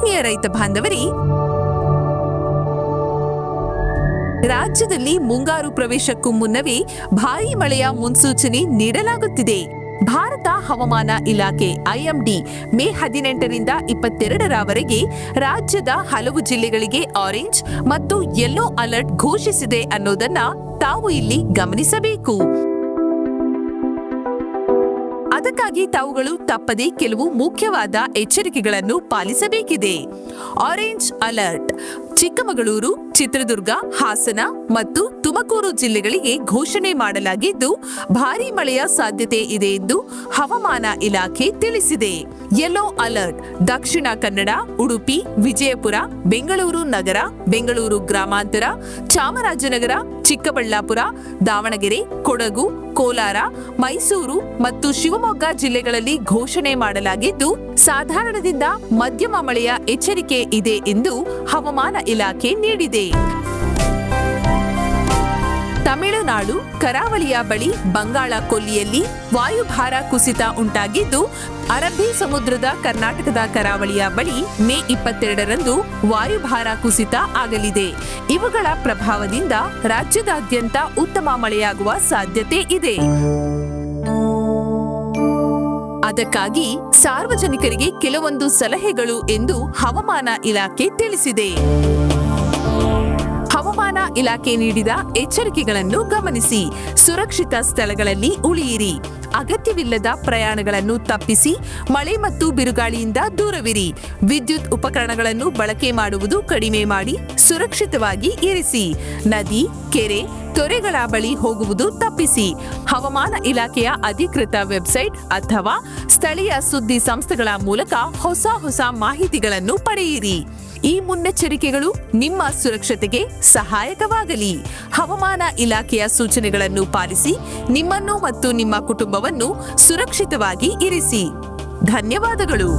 ಆತ್ಮೀಯ ರೈತ ಬಾಂಧವರಿ, ರಾಜ್ಯದಲ್ಲಿ ಮುಂಗಾರು ಪ್ರವೇಶಕ್ಕೂ ಮುನ್ನವೇ ಭಾರೀ ಮಳೆಯ ಮುನ್ಸೂಚನೆ ನೀಡಲಾಗುತ್ತಿದೆ. ಭಾರತ ಹವಾಮಾನ ಇಲಾಖೆ ಐಎಂಡಿ ಮೇ ಹದಿನೆಂಟರಿಂದ ಇಪ್ಪತ್ತೆರಡರವರೆಗೆ ರಾಜ್ಯದ ಹಲವು ಜಿಲ್ಲೆಗಳಿಗೆ ಆರೆಂಜ್ ಮತ್ತು ಯೆಲ್ಲೋ ಅಲರ್ಟ್ ಘೋಷಿಸಿದೆ ಅನ್ನೋದನ್ನ ತಾವು ಇಲ್ಲಿ ಗಮನಿಸಬೇಕು. ಅದಕ್ಕಾಗಿ ತಾವುಗಳು ತಪ್ಪದೆ ಕೆಲವು ಮುಖ್ಯವಾದ ಎಚ್ಚರಿಕೆಗಳನ್ನು ಪಾಲಿಸಬೇಕಿದೆ. ಆರೆಂಜ್ ಅಲರ್ಟ್ ಚಿಕ್ಕಮಗಳೂರು, ಚಿತ್ರದುರ್ಗ, ಹಾಸನ ಮತ್ತು ತುಮಕೂರು ಜಿಲ್ಲೆಗಳಿಗೆ ಘೋಷಣೆ ಮಾಡಲಾಗಿದ್ದು, ಭಾರೀ ಮಳೆಯ ಸಾಧ್ಯತೆ ಇದೆ ಎಂದು ಹವಾಮಾನ ಇಲಾಖೆ ತಿಳಿಸಿದೆ. ಯೆಲ್ಲೋ ಅಲರ್ಟ್ ದಕ್ಷಿಣ ಕನ್ನಡ, ಉಡುಪಿ, ವಿಜಯಪುರ, ಬೆಂಗಳೂರು ನಗರ, ಬೆಂಗಳೂರು ಗ್ರಾಮಾಂತರ, ಚಾಮರಾಜನಗರ, ಚಿಕ್ಕಬಳ್ಳಾಪುರ, ದಾವಣಗೆರೆ, ಕೊಡಗು, ಕೋಲಾರ, ಮೈಸೂರು ಮತ್ತು ಶಿವಮೊಗ್ಗ ಜಿಲ್ಲೆಗಳಲ್ಲಿ ಘೋಷಣೆ ಮಾಡಲಾಗಿದ್ದು, ಸಾಧಾರಣದಿಂದ ಮಧ್ಯಮ ಮಳೆಯ ಎಚ್ಚರಿಕೆ ಇದೆ ಎಂದು ಹವಾಮಾನ ಇಲಾಖೆ ನೀಡಿದೆ. ತಮಿಳುನಾಡು, ಕರಾವಳಿಯ ಬಳಿ ಬಂಗಾಳ ಕೊಲ್ಲಿಯಲ್ಲಿ ವಾಯುಭಾರ ಕುಸಿತ ಉಂಟಾಗಿದ್ದು, ಅರಬ್ಬಿ ಸಮುದ್ರದ ಕರ್ನಾಟಕದ ಕರಾವಳಿಯ ಬಳಿ ಮೇ ಇಪ್ಪತ್ತೆರಡರಂದು ವಾಯುಭಾರ ಕುಸಿತ ಆಗಲಿದೆ. ಇವುಗಳ ಪ್ರಭಾವದಿಂದ ರಾಜ್ಯದಾದ್ಯಂತ ಉತ್ತಮ ಮಳೆಯಾಗುವ ಸಾಧ್ಯತೆ ಇದೆ. ಅದಕ್ಕಾಗಿ ಸಾರ್ವಜನಿಕರಿಗೆ ಕೆಲವೊಂದು ಸಲಹೆಗಳು ಎಂದು ಹವಾಮಾನ ಇಲಾಖೆ ತಿಳಿಸಿದೆ. ಇಲಾಖೆ ನೀಡಿದ ಎಚ್ಚರಿಕೆಗಳನ್ನು ಗಮನಿಸಿ. ಸುರಕ್ಷಿತ ಸ್ಥಳಗಳಲ್ಲಿ ಉಳಿಯಿರಿ. ಅಗತ್ಯವಿಲ್ಲದ ಪ್ರಯಾಣಗಳನ್ನು ತಪ್ಪಿಸಿ, ಮಳೆ ಮತ್ತು ಬಿರುಗಾಳಿಯಿಂದ ದೂರವಿರಿ. ವಿದ್ಯುತ್ ಉಪಕರಣಗಳನ್ನು ಬಳಕೆ ಮಾಡುವುದು ಕಡಿಮೆ ಮಾಡಿ, ಸುರಕ್ಷಿತವಾಗಿ ಇರಿಸಿ. ನದಿ, ಕೆರೆ, ತೊರೆಗಳ ಬಳಿ ಹೋಗುವುದು ತಪ್ಪಿಸಿ. ಹವಾಮಾನ ಇಲಾಖೆಯ ಅಧಿಕೃತ ವೆಬ್ಸೈಟ್ ಅಥವಾ ಸ್ಥಳೀಯ ಸುದ್ದಿ ಸಂಸ್ಥೆಗಳ ಮೂಲಕ ಹೊಸ ಹೊಸ ಮಾಹಿತಿಗಳನ್ನು ಪಡೆಯಿರಿ. ಈ ಮುನ್ನೆಚ್ಚರಿಕೆಗಳು ನಿಮ್ಮ ಸುರಕ್ಷತೆಗೆ ಸಹಾಯಕವಾಗಲಿ. ಹವಾಮಾನ ಇಲಾಖೆಯ ಸೂಚನೆಗಳನ್ನು ಪಾಲಿಸಿ, ನಿಮ್ಮನ್ನು ಮತ್ತು ನಿಮ್ಮ ಕುಟುಂಬವನ್ನು ಸುರಕ್ಷಿತವಾಗಿ ಇರಿಸಿ. ಧನ್ಯವಾದಗಳು.